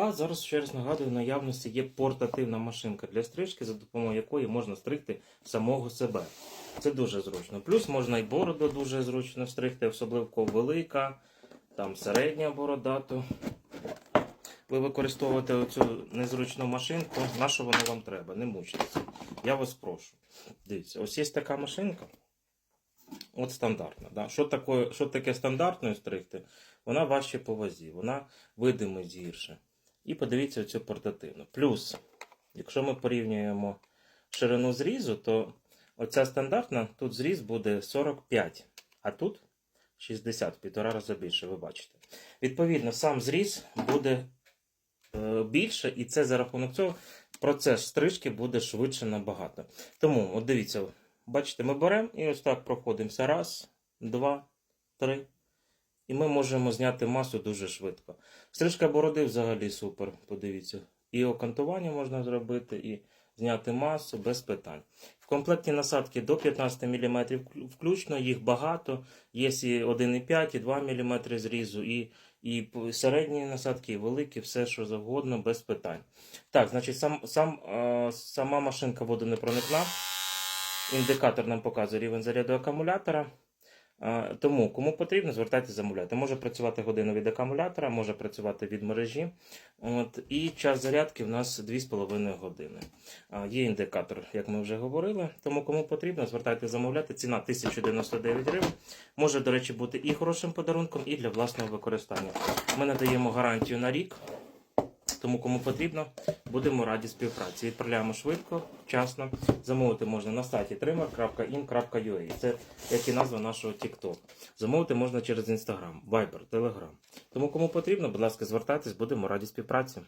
А зараз ще раз нагадую, в наявності є портативна машинка для стрижки, за допомогою якої можна стригти самого себе. Це дуже зручно. Плюс можна і бороду дуже зручно стригти, особливо велика, там середня борода. То ви використовуєте оцю незручну машинку, на що воно вам треба? Не мучайтеся. Я вас прошу. Дивіться, ось є така машинка. От стандартна. Да? Що, таке, що таке стандартною стригти? Вона важче по вазі, вона видимість гірше. І подивіться оцю портативну. Плюс, якщо ми порівнюємо ширину зрізу, то оця стандартна, тут зріз буде 45, а тут 60, в півтора рази більше, ви бачите. Відповідно, сам зріз буде е, більше, і це за рахунок цього процес стрижки буде швидше набагато. Тому, от дивіться, бачите, ми беремо і ось так проходимося. Раз, два, три. І ми можемо зняти масу дуже швидко. Стрижка бороди взагалі супер, подивіться. І окантування можна зробити, і зняти масу без питань. В комплекті насадки до 15 мм включно, їх багато. Є і 1,5, і 2 мм зрізу, і, і середні насадки, і великі, все що завгодно, без питань. Так, значить, сам, сам, е, сама машинка водонепроникна. Індикатор нам показує рівень заряду акумулятора. Тому, кому потрібно, звертайтеся замовляйте. Може працювати годину від акумулятора, може працювати від мережі. От, і час зарядки в нас 2,5 години. Є індикатор, як ми вже говорили. Тому, кому потрібно, звертайтеся замовляти. Ціна 1099 гривень. Може, до речі, бути і хорошим подарунком, і для власного використання. Ми надаємо гарантію на рік. Тому, кому потрібно, будемо раді співпраці. Відправляємо швидко, вчасно. Замовити можна на сайті trimmer.in.ua. Це як і назва нашого TikTok. Замовити можна через Instagram, Viber, Telegram. Тому, кому потрібно, будь ласка, звертайтесь, будемо раді співпраці.